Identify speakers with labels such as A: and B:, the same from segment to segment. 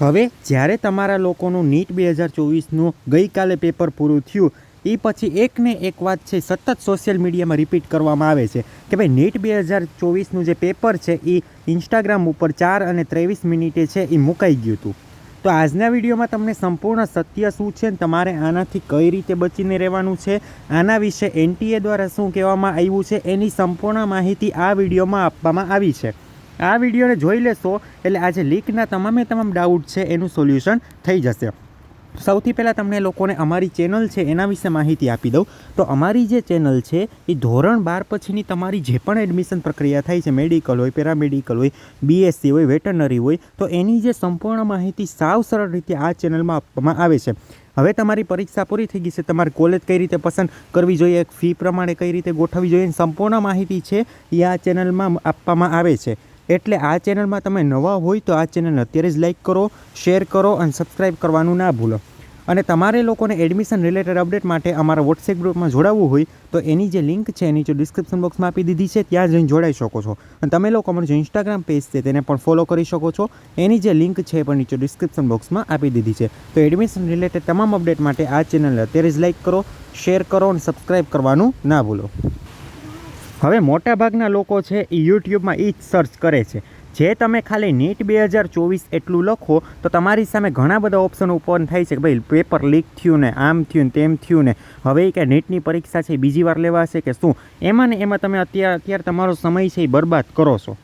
A: હવે જ્યારે તમારા લોકોનું નીટ બે હજાર ચોવીસનું ગઈકાલે પેપર પૂરું થયું, એ પછી એકને એક વાત છે, સતત સોશિયલ મીડિયામાં રિપીટ કરવામાં આવે છે કે ભાઈ નીટ બે હજાર ચોવીસનું જે પેપર છે, એ ઇન્સ્ટાગ્રામ ઉપર ચાર અને ત્રેવીસ મિનિટે છે, એ મુકાઈ ગયું હતું. તો આજના વિડીયોમાં તમને સંપૂર્ણ સત્ય શું છે તમારે આનાથી કઈ રીતે બચીને રહેવાનું છે, આના વિશે એનટીએ દ્વારા શું કહેવામાં આવ્યું છે, એની સંપૂર્ણ માહિતી આ વિડીયોમાં આપવામાં આવી છે. આ વિડીયોને જોઈ લેશો, એટલે આજે લીકના તમામે તમામ ડાઉટ છે, એનું સોલ્યુશન થઈ જશે. સૌથી પહેલાં તમને લોકોને અમારી ચેનલ છે, એના વિશે માહિતી આપી દઉં. તો અમારી જે ચેનલ છે, એ ધોરણ બાર પછીની તમારી જે પણ એડમિશન પ્રક્રિયા થાય છે મેડિકલ હોય પેરામેડિકલ હોય બીએસસી હોય વેટરનરી હોય, તો એની જે સંપૂર્ણ માહિતી સાવ સરળ રીતે આ ચેનલમાં આપવામાં આવે છે. હવે તમારી પરીક્ષા પૂરી થઈ ગઈ છે, તમારે કોલેજ કઈ રીતે પસંદ કરવી જોઈએ ફી પ્રમાણે કઈ રીતે ગોઠવવી જોઈએ સંપૂર્ણ માહિતી છે, એ આ ચેનલમાં આપવામાં આવે છે. એટલે આ ચેનલમાં તમે નવા હોય તો આ ચેનલને અત્યારે જ લાઈક કરો શેર કરો અને સબસ્ક્રાઈબ કરવાનું ના ભૂલો. અને તમારે લોકોને એડમિશન રિલેટેડ અપડેટ માટે અમારા વોટ્સએપ ગ્રુપમાં જોડાવવું હોય તો એની જે લિંક છે એની જો ડિસ્ક્રિપ્શન બોક્સમાં આપી દીધી છે, ત્યાં જઈને જોડાઈ શકો છો. અને તમે લોકો અમારું જે ઇન્સ્ટાગ્રામ પેજ છે તેને પણ ફોલો કરી શકો છો. એની જે લિંક છે એ પણ નીચે ડિસ્ક્રિપ્શન બોક્સમાં આપી દીધી છે. તો એડમિશન રિલેટેડ તમામ અપડેટ માટે આ ચેનલને અત્યારે જ લાઈક કરો શેર કરો અને સબસ્ક્રાઈબ કરવાનું ના ભૂલો. હવે મોટાભાગના લોકો છે એ યુટ્યુબમાં એ જ સર્ચ કરે છે. જે તમે ખાલી નીટ બે હજાર ચોવીસ એટલું લખો, તો તમારી સામે ઘણા બધા ઓપ્શન ઓપન થાય છે કે ભાઈ પેપર લીક થયું ને, આમ થયું ને, તેમ થયું ને. હવે એ કે નીટની પરીક્ષા છે બીજી વાર લેવાશે કે શું? એમાં ને એમાં તમે અત્યારે અત્યારે તમારો સમય છે એ બરબાદ કરો છો.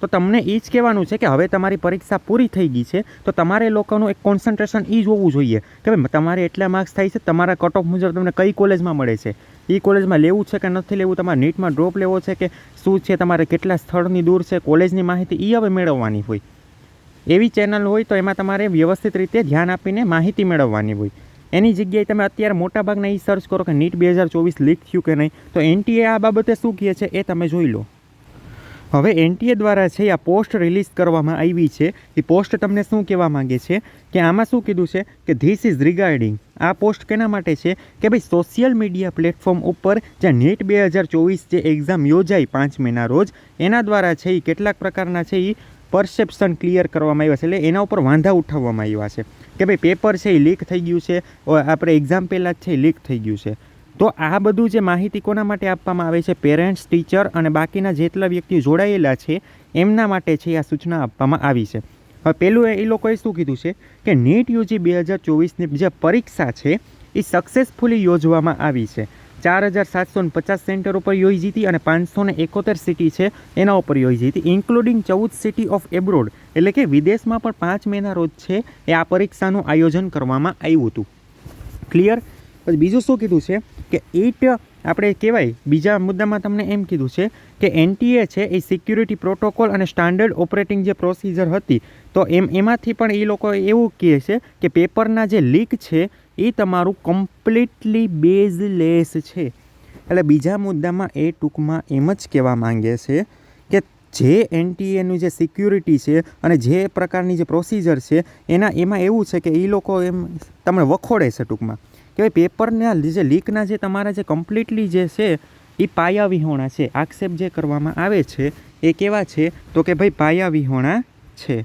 A: તો તમને એ જ કહેવાનું છે કે હવે તમારી પરીક્ષા પૂરી થઈ ગઈ છે, તો તમારે લોકોનું એક કોન્સન્ટ્રેશન એ જ હોવું જોઈએ. કે ભાઈ, તમારે એટલા માર્ક્સ થાય છે, તમારા કટ ઓફ મુજબ તમને કઈ કોલેજમાં મળે છે? એ કોલેજમાં લેવું છે કે નથી લેવું, તમારે નીટમાં ડ્રોપ લેવો છે કે શું છે, તમારે કેટલા સ્થળની દૂર છે, કોલેજની માહિતી એ હવે મેળવવાની હોય. એવી ચેનલ હોય તો એમાં તમારે વ્યવસ્થિત રીતે ધ્યાન આપીને માહિતી મેળવવાની હોય. એની જગ્યાએ તમે અત્યારે મોટાભાગના એ સર્ચ કરો કે નીટ બે હજાર ચોવીસ લીક થયું કે નહીં, તો એનટીએ આ બાબતે શું કહે છે એ તમે જોઈ લો. હવે એનટીએ દ્વારા છે આ પોસ્ટ રિલીઝ કરવામાં આવી છે. એ પોસ્ટ તમને શું કહેવા માંગે છે? કે આમાં શું કીધું છે? કે ધીસ ઇઝ રિગાર્ડિંગ આ પોસ્ટ કેના માટે છે? કે ભાઈ સોશિયલ મીડિયા પ્લેટફોર્મ ઉપર જ્યાં નીટ બે હજાર ચોવીસ જે એક્ઝામ યોજાઈ પાંચ મહિના રોજ, એના દ્વારા છે એ કેટલાક પ્રકારના છે એ પરસેપ્શન ક્લિયર કરવામાં આવ્યા છે. એટલે એના ઉપર વાંધા ઉઠાવવામાં આવ્યા છે. કે ભાઈ પેપર છે એ લીક થઈ ગયું છે. આપણે એક્ઝામ પહેલાં જ છે એ લીક થઈ ગયું છે. તો આ બધું જે માહિતી કોના માટે આપવામાં આવે છે પેરેન્ટ્સ ટીચર અને બાકીના જેટલા વ્યક્તિઓ જોડાયેલા છે, એમના માટે છે આ સૂચના આપવામાં આવી છે. હવે પહેલું એ લોકોએ શું કીધું છે કે નીટ યુજી બે હજાર ચોવીસની જે પરીક્ષા છે, એ સક્સેસફુલી યોજવામાં આવી છે. ચાર હજાર સાતસો પચાસ સેન્ટર ઉપર યોજી હતી અને પાંચસો ને એકોતેર સિટી છે, એના ઉપર યોજી હતી ઇન્ક્લુડિંગ ચૌદ સિટી ઓફ એબ્રોડ એટલે કે વિદેશમાં પણ પાંચ મહિના રોજ છે, એ આ પરીક્ષાનું આયોજન કરવામાં આવ્યું હતું. ક્લિયર પછી બીજું શું કીધું છે કે ઇટ આપણે કહેવાય, બીજા મુદ્દામાં તમને એમ કીધું છે કે એનટીએ છે એ સિક્યુરિટી પ્રોટોકોલ અને સ્ટાન્ડર્ડ ઓપરેટિંગ જે પ્રોસિજર હતી, તો એમ એમાંથી પણ એ લોકો એવું કહે છે કે પેપરના જે લીક છે એ તમારું કમ્પ્લીટલી બેઝલેસ છે. એટલે બીજા મુદ્દામાં એ ટૂંકમાં એમ જ કહેવા માંગે છે કે જે એનટીએનું જે સિક્યુરિટી છે અને જે પ્રકારની જે પ્રોસિજર છે, એના એમાં એવું છે કે એ લોકો એમ તમને વખોડે છે ટૂંકમાં. કે પેપરના જે લીકના જે તમારા જે કમ્પ્લીટલી જે છે એ પાયા વિહોણા છે. આક્ષેપ જે કરવામાં આવે છે, એ કેવા છે? તો કે ભાઈ પાયા વિહોણા છે.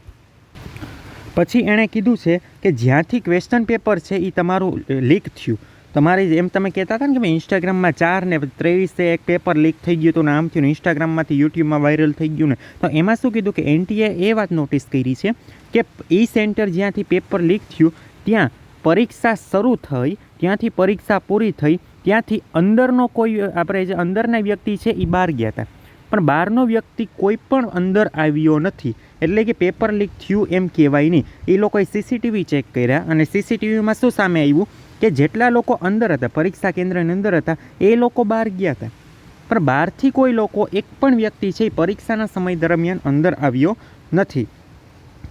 A: પછી એણે કીધું છે કે જ્યાંથી ક્વેશ્ચન પેપર છે એ તમારું લીક થયું. તમારે એમ તમે કહેતા હતા ને કે ભાઈ ઇન્સ્ટાગ્રામમાં ચાર ને ત્રેવીસે એક પેપર લીક થઈ ગયું હતું ને થયું ઇન્સ્ટાગ્રામમાંથી યુટ્યુબમાં વાયરલ થઈ ગયું ને. તો એમાં શું કીધું કે એનટીએ એ વાત નોટિસ કરી છે કે એ સેન્ટર જ્યાંથી પેપર લીક થયું, ત્યાં પરીક્ષા શરૂ થઈ, ત્યાંથી પરીક્ષા પૂરી થઈ, ત્યાંથી અંદરનો કોઈ, આપણે જે અંદરના વ્યક્તિ છે એ બહાર ગયા હતા. પણ બહારનો વ્યક્તિ કોઈ પણ અંદર આવ્યો નથી. એટલે કે પેપર લીક થયું એમ કહેવાય નહીં. એ લોકોએ સીસીટીવી ચેક કર્યા અને સીસીટીવીમાં શું સામે આવ્યું? કે જેટલા લોકો અંદર હતા, પરીક્ષા કેન્દ્રની અંદર હતા, એ લોકો બહાર ગયા હતા. પણ બહારથી કોઈ લોકો, એક પણ વ્યક્તિ છે એ પરીક્ષાના સમય દરમિયાન અંદર આવ્યો નથી.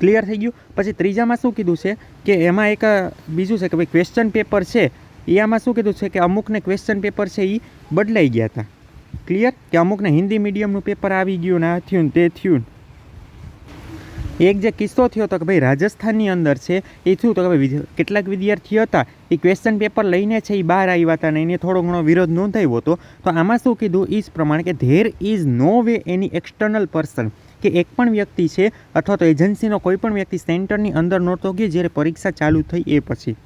A: ક્લિયર થઈ ગયું? પછી ત્રીજામાં શું કીધું છે કે એમાં એક બીજું છે કે ભાઈ ક્વેશ્ચન પેપર છે એ આમાં શું કીધું છે કે અમુકને ક્વેશ્ચન પેપર છે એ બદલાઈ ગયા હતા ક્લિયર કે અમુકને હિન્દી મીડિયમનું પેપર આવી ગયું ને આ થયું તે થયું એક જે કિસ્સો થયો હતો કે ભાઈ રાજસ્થાનની અંદર છે, એ થયું તો કે ભાઈ કેટલાક વિદ્યાર્થીઓ હતા, એ ક્વેશ્ચન પેપર લઈને છે, એ બહાર આવ્યા હતા ને એને થોડો ઘણો વિરોધ નોંધાવ્યો હતો. તો આમાં શું કીધું? એ જ પ્રમાણે કે there is no way any external person કે એક પણ વ્યક્તિ છે અથવા તો એજન્સીનો કોઈ પણ વ્યક્તિ સેન્ટરની અંદર નહોતો ગયો જ્યારે પરીક્ષા ચાલુ થઈ એ પછી.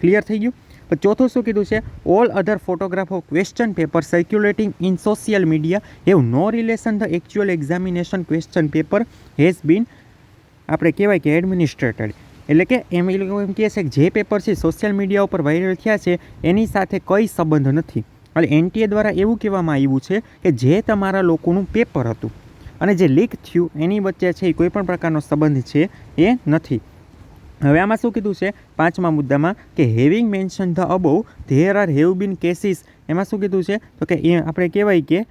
A: ક્લિયર થઈ ગયું? પણ ચોથું શું કીધું છે? All other photograph of question paper circulating in social media have no relation the actual examination question paper has been આપણે કહેવાય કે એડમિનિસ્ટ્રેટેડ એટલે કે એમ એ લોકો એમ કહે છે કે જે પેપર છે સોશિયલ મીડિયા ઉપર વાયરલ થયા છે, એની સાથે કંઈ સંબંધ નથી. એટલે એનટીએ દ્વારા એવું કહેવામાં આવ્યું છે કે જે તમારા લોકોનું પેપર હતું અને જે લીક થયું એની વચ્ચે છે એ કોઈ પણ પ્રકારનો સંબંધ છે એ નથી. હવે આમાં શું કીધું છે? પાંચમા મુદ્દામાં કે having mention the above, there are have been cases. એમાં શું કીધું છે? તો કે એ આપણે કહેવાય કે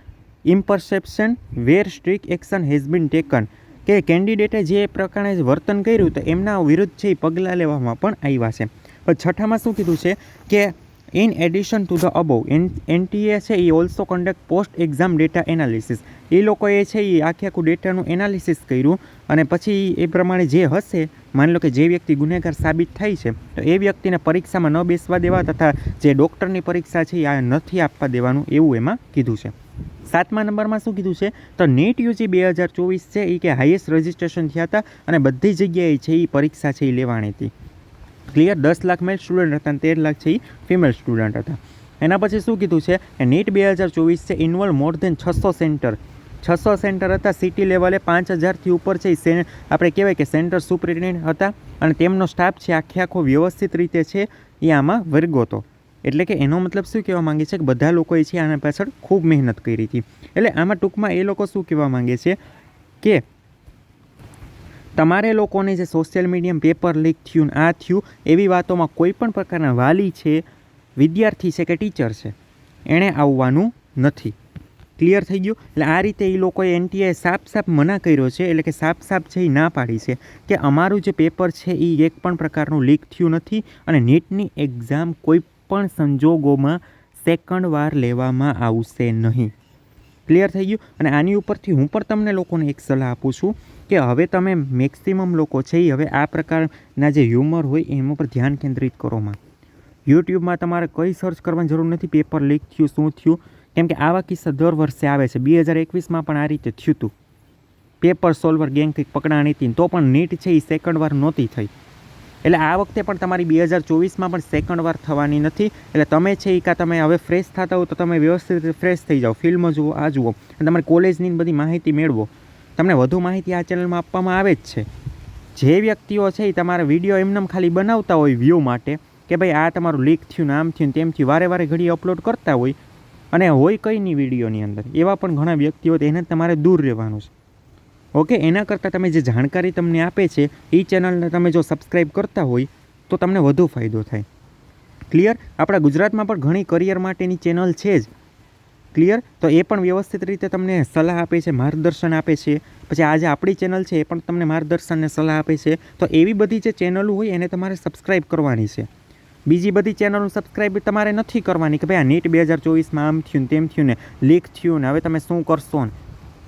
A: impersonation where strict action has been taken. કે કેન્ડિડેટે જે પ્રકારે વર્તન કર્યું તો એમના વિરુદ્ધ છે એ પગલાં લેવામાં પણ આવ્યા છે. છઠ્ઠામાં શું કીધું છે? કે addition to the above an NTA છે એ also conduct post exam data analysis એ લોકોએ છે એ આખે આખું ડેટાનું એનાલિસિસ કર્યું અને પછી એ પ્રમાણે જે હશે, માની લો કે જે વ્યક્તિ ગુનેગાર સાબિત થાય છે, તો એ વ્યક્તિને પરીક્ષામાં ન બેસવા દેવા તથા જે ડૉક્ટરની પરીક્ષા છે એ આ નથી આપવા દેવાનું એવું એમાં કીધું છે. સાતમા નંબરમાં શું કીધું છે? તો નેટ યુજી બે હજાર ચોવીસ છે એ કે હાઈએસ્ટ રજિસ્ટ્રેશન થયા હતા અને બધી જગ્યાએ છે એ પરીક્ષા છે એ લેવાની હતી. ક્લિયર દસ લાખ મેલ સ્ટુડન્ટ હતા અને તેર લાખ છે એ ફિમેલ સ્ટુડન્ટ હતા. એના પછી શું કીધું છે? કે નીટ બે હજાર ચોવીસ છે ઇન્વોલ્વ મોર દેન છસો સેન્ટર છસો સેન્ટર હતા સિટી લેવલે પાંચ હજારથી ઉપર છે એ આપણે કહેવાય કે સેન્ટર સુપ્રિન્ટેન્ડન્ટ હતા અને તેમનો સ્ટાફ છે આખે આખો વ્યવસ્થિત રીતે છે એ આમાં વર્ગો હતો. એટલે કે એનો મતલબ શું કહેવા માંગે છે? કે બધા લોકોએ છે આના પાછળ ખૂબ મહેનત કરી હતી. એટલે આમાં ટૂંકમાં એ લોકો શું કહેવા માંગે છે? કે તમારે લોકોને જે સોશિયલ મીડિયા પેપર લીક થયું આ થયું, એવી વાતોમાં કોઈ પણ પ્રકારના વાલી છે, વિદ્યાર્થી છે કે ટીચર છે, એણે આવવાનું નથી. ક્લિયર થઈ ગયું? એટલે આ રીતે એ લોકોએ એનટીએ સાફ સાફ મના કર્યો છે, એટલે કે સાફ સાફ છે એ ના પાડી છે, કે અમારું જે પેપર છે એ એક પણ પ્રકારનું લીક થયું નથી અને નીટની એક્ઝામ કોઈ પણ સંજોગોમાં સેકન્ડ વાર લેવામાં આવશે નહીં. ક્લિયર થઈ ગયું. અને આની ઉપરથી હું પણ તમને લોકોને એક સલાહ આપું છું કે હવે તમે મેક્સિમમ લોકો છે એ હવે આ પ્રકારના જે હ્યુમર હોય એમાં પર ધ્યાન કેન્દ્રિત કરોમાં યુટ્યુબમાં તમારે કંઈ સર્ચ કરવાની જરૂર નથી. પેપર લીક થયું, શું થયું? કેમ કે આવા કિસ્સા દર વર્ષે આવે છે. બે હજાર એકવીસમાં પણ આ રીતે થયું હતું પેપર સોલ્વર ગેંગથી પકડાણી હતી તો પણ નીટ છે એ સેકન્ડ વાર નહોતી થઈ. એટલે આ વખતે પણ તમારી બે હજાર ચોવીસમાં પણ સેકન્ડ વાર થવાની નથી. એટલે તમે છે એ કાં તમે હવે ફ્રેશ થતા હો તો તમે વ્યવસ્થિત રીતે ફ્રેશ થઈ જાઓ ફિલ્મ જુઓ, આ જુઓ. અને તમારી કોલેજની બધી માહિતી મેળવો. તમને વધુ માહિતી આ ચેનલમાં આપવામાં આવે જ છે. જે વ્યક્તિઓ છે એ તમારા વીડિયો એમનેમ ખાલી બનાવતા હોય વ્યૂ માટે કે ભાઈ આ તમારું લીક થયું નામ થયું તેમ થયું, વારે વારે ઘડી અપલોડ કરતા હોય. અને હોય કંઈ નહીં વિડીયોની અંદર? એવા પણ ઘણા વ્યક્તિઓ તેને તમારે દૂર રહેવાનું છે. ઓકે, એના કરતાં તમે જે જાણકારી તમને આપે છે એ ચેનલને તમે જો સબસ્ક્રાઈબ કરતા હોય, તો તમને વધુ ફાયદો થાય. ક્લિયર આપણા ગુજરાતમાં પણ ઘણી કરિયર માટેની ચેનલ છે જ. ક્લિયર તો એ પણ વ્યવસ્થિત રીતે તમને સલાહ આપે છે, માર્ગદર્શન આપે છે. પછી આજે આપણી ચેનલ છે, એ પણ તમને માર્ગદર્શન અને સલાહ આપે છે. તો એવી બધી જે ચેનલો હોય, એને તમારે સબસ્ક્રાઈબ કરવાની છે. બીજી બધી ચેનલનું સબસ્ક્રાઈબ તમારે નથી કરવાની કે ભાઈ આ નીટ બે હજાર ચોવીસમાં આમ થયું ને તેમ થયું ને, લીક થયું ને, હવે તમે શું કરશો ને?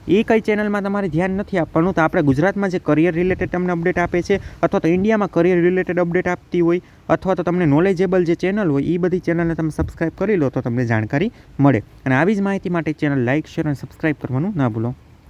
A: એ કઈ ચેનલમાં તમારે ધ્યાન નથી આપવાનું. તો આપણે ગુજરાતમાં જે કરિયર રિલેટેડ તમને અપડેટ આપે છે, અથવા તો ઇન્ડિયામાં કરિયર રિલેટેડ અપડેટ આપતી હોય, અથવા તો તમને નોલેજેબલ જે ચેનલ હોય એ બધી ચેનલને તમે સબસ્ક્રાઈબ કરી લો તો તમને જાણકારી મળે. અને આવી જ માહિતી માટે ચેનલ લાઇક શેર અને સબસ્ક્રાઈબ કરવાનું ના ભૂલો.